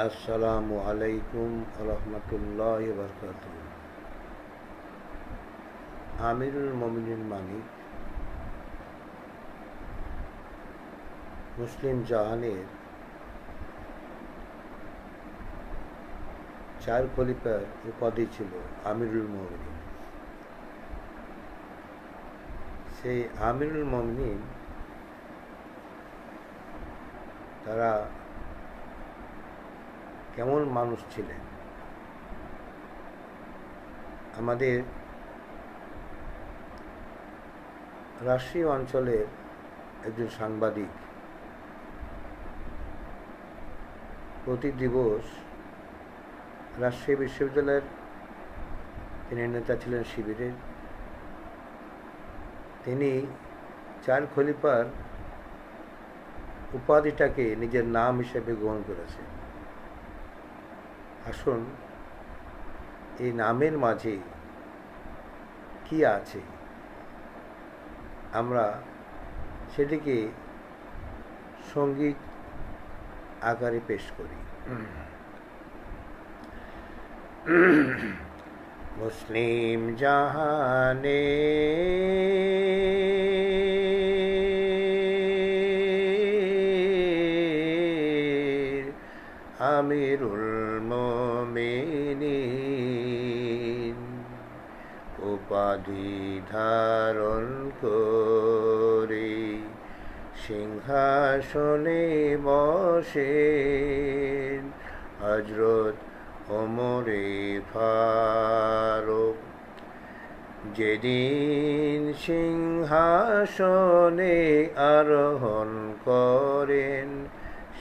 আসসালামু আলাইকুম রহমতুল্লাহ বরকাত আমিরুল মমিনুল মানিক মুসলিম জাহানের চার খলিফার উপাধি ছিল আমিরুল মমিনিন। সেই আমিরুল মমিনিন তারা কেমন মানুষ ছিলেন? আমাদের রাজশাহী অঞ্চলের একজন সাংবাদিক প্রতি দিবস রাজশাহী বিশ্ববিদ্যালয়ের তিনি নেতা ছিলেন শিবিরের তিনি চার খলিফার উপাধিটাকে নিজের নাম হিসেবে গ্রহণ করেছেন। আসুন এই নামের মাঝে কি আছে? আমরা সেটিকে সংগীত আকারে পেশ করি। মুসলিম জাহানে মমিনিন উপাধি ধারণ করে সিংহাসনে বসেন হজরত ওমরে ফারুক। যেদিন সিংহাসনে আরোহণ করেন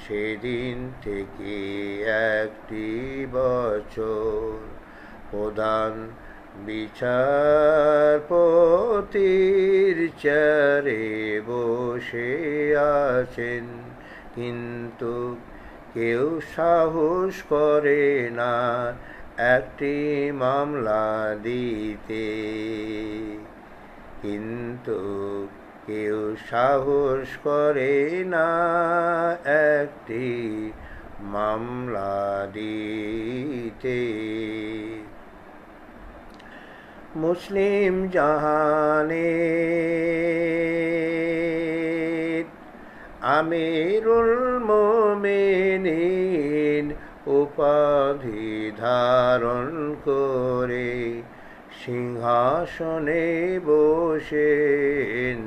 সেদিন থেকে একটি বছর প্রধান বিচারপতির চারে বসে আছেন। কিন্তু কেউ সাহস করে না একটি মামলা দিতে। কিন্তু কেউ সাহস করে না একটি মামলা দিতে। মুসলিম জাহানে আমিরুল মোমেনিন উপাধি ধারণ করে সিংহাসনে বসেন।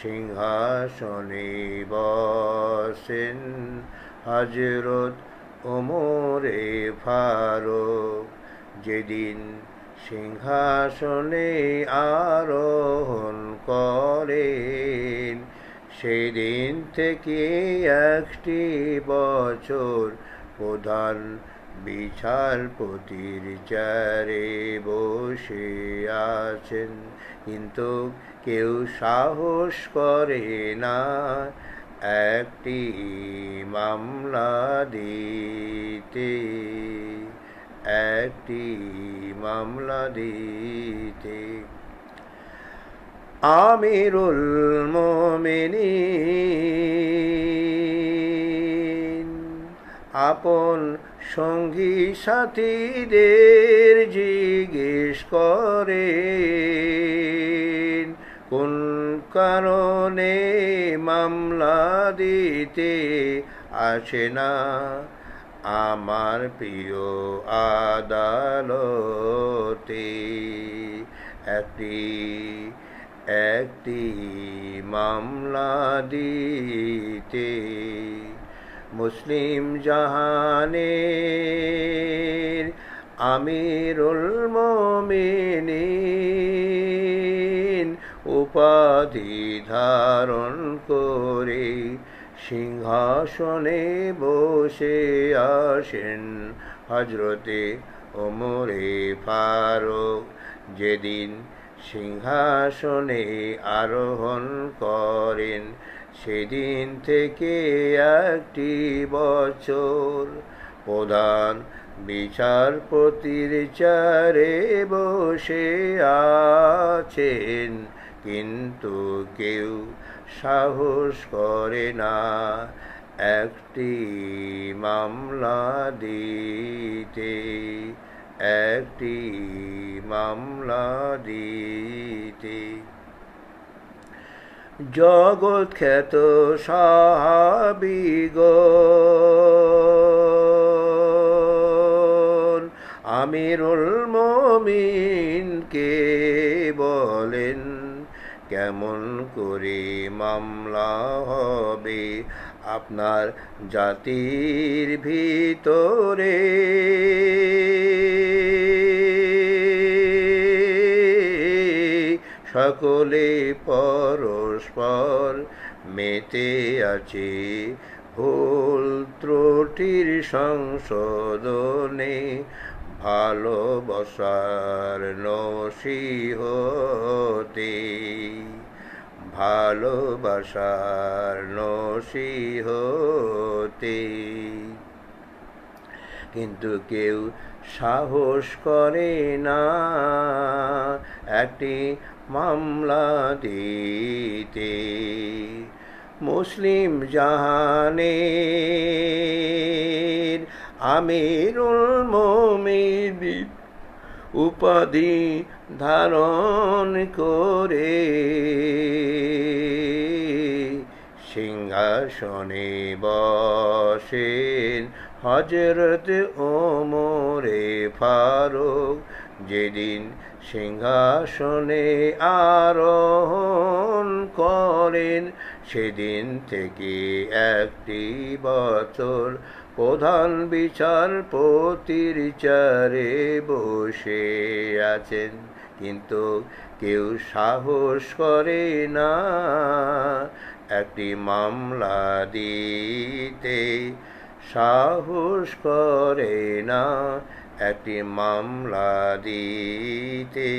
সিংহাসনে বসেন হজরত ওমরে ফারুক। যেদিন সিংহাসনে আরোহণ করেন সেদিন থেকে একটি বছর প্রধান বিচারপতির চারে বসে আছেন, কিন্তু কেউ সাহস করে না। একটি মামলা দিতে, একটি মামলা দিতে। আমিরুল মোমিনিন, আপন সঙ্গী সাথীদের জিজ্ঞেস করে কোন কারণে মামলা দিতে আসে না? আমার প্রিয় আদালতে একটি একটি মামলা দিতে মুসলিম জাহানের আমিরুল মমিনিন উপাধি ধারণ করে সিংহাসনে বসে আসেন হজরতে ওমরে ফারুক। যেদিন সিংহাসনে আরোহণ করেন সেদিন থেকে একটি বছর প্রধান বিচারপতির চারে বসে আছেন, কিন্তু কেউ সাহস করে না। একটি মামলা দিতে, একটি মামলা দিতে। জগৎ খ্যাত সাহাবিগণ আমিরুল মমিনকে বলেন কেমন করে মামলা হবে আপনার জাতির ভিতরে? সকলে পরস্পর মেতে আছে। ভুল ত্রুটির সংশোধনে ভালোবাসার নসিহতে ভালোবাসার নসিহতে কিন্তু কেউ সাহস করে না। একটি মামলা দিতে মুসলিম জাহানে আমিরুল মোমিদিন উপাধি ধারণ করে সিংহাসনে বসেন হজরত ওমরে ফারুক যেদিন সিংহাসনে আরোহণ করেন, সেদিন থেকে একটি বছর প্রধান বিচারপতির চারে বসে আছেন। কিন্তু কেউ সাহস করে না, একটি মামলা দিতে সাহস করে না। একটি মামলা দিতে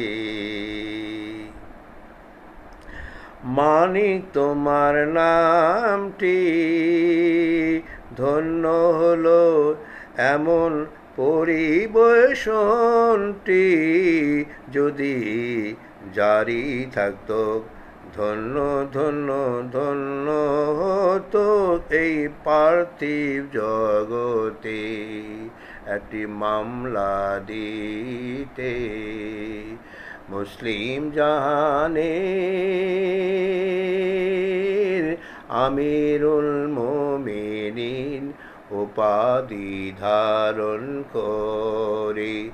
মানিক তোমার নামটি ধন্য হলো এমন পরিবেশনটি যদি জারি থাকতো ধন্য ধন্য ধন্য হতো এই পার্থিব জগতে। একটি মামলা দিতে। মুসলিম জাহানের আমিরুল মোমিনিন উপাধি ধারণ করে।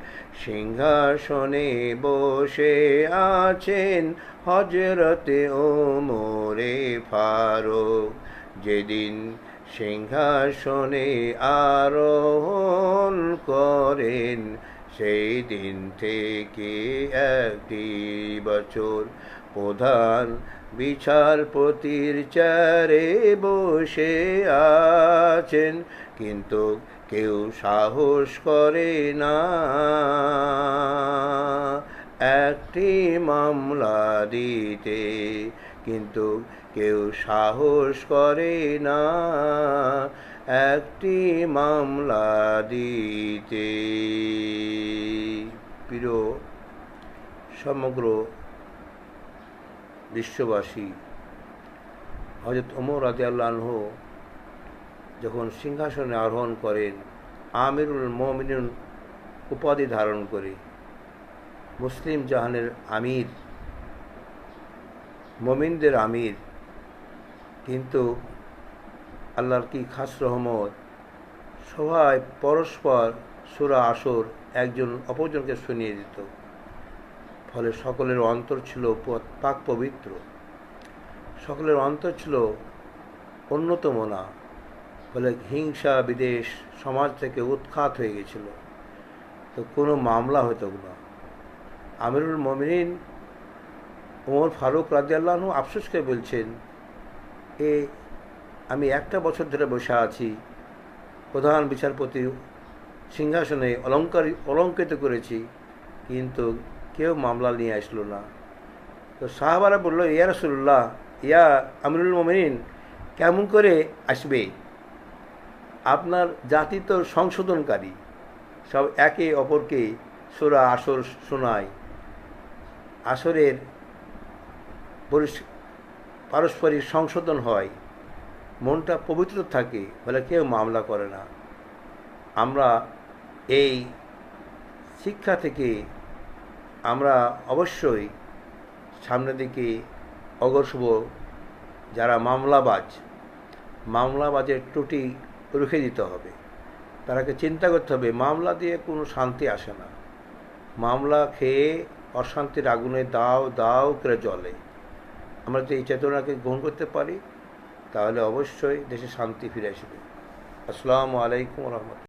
সিংহাসনে বসে আছেন হজরতে ও মোরে ফারুক। যেদিন সিংহাসনে আরোহণ করেন, সেই দিন থেকে একটি বছর প্রধান বিচারপতির চারে বসে আছেন, কিন্তু কেউ সাহস করে না। একটি মামলা দিতে কিন্তু কেউ সাহস করে না। একটি মামলা দিতে। প্রিয়, সমগ্র বিশ্ববাসী। হজরত ওমর রাজি আল্লাহ যখন সিংহাসনে আরোহণ করেন, আমিরুল মমিনুন উপাধি ধারণ করে, মুসলিম জাহানের আমির, মমিনদের আমির, কিন্তু আল্লাহর কি খাস রহমত সবাই পরস্পর সুরা আসর একজন অপরজনকে শুনিয়ে দিত। ফলে সকলের অন্তর ছিল পাক পবিত্র। সকলের অন্তর ছিল অন্যতম না, ফলে হিংসা বিদেশ সমাজ থেকে উৎখাত হয়ে গেছিল। তো কোনো মামলা হতো না। আমিরুল মমিনিন, ওমর ফারুক রাজিয়াল্লাহনু আফসোস করে বলছেন, এ, আমি একটা বছর ধরে বসে আছি। প্রধান বিচারপতি সিংহাসনে অলঙ্কার, অলঙ্কৃত করেছি, কিন্তু কেউ মামলা নিয়ে আসলো না। তো সাহাবারা বলল, ইয়া রসুল্লাহ ইয়া আমিরুল মোমিন কেমন করে আসবে? আপনার জাতি তো সংশোধনকারী। সব একে অপরকে সোরা আসর শোনায়। আসরের পারস্পরিক সংশোধন হয়। মনটা পবিত্র থাকে, বলে কেউ মামলা করে না। আমরা এই শিক্ষা থেকে আমরা অবশ্যই সামনের দিকে অগ্রসর হব। যারা মামলাবাজ, মামলাবাজের ত্রুটি রুখে দিতে হবে। তারাকে চিন্তা করতে হবে, মামলা দিয়ে কোনো শান্তি আসে না। মামলা খেয়ে অশান্তির আগুনে দাও দাও করে জ্বলে। আমরা যদি এই চেতনাকে গ্রহণ করতে পারি, তাহলে অবশ্যই দেশে শান্তি ফিরে আসবে। আসসালামু আলাইকুম রহমতুল্লাহ।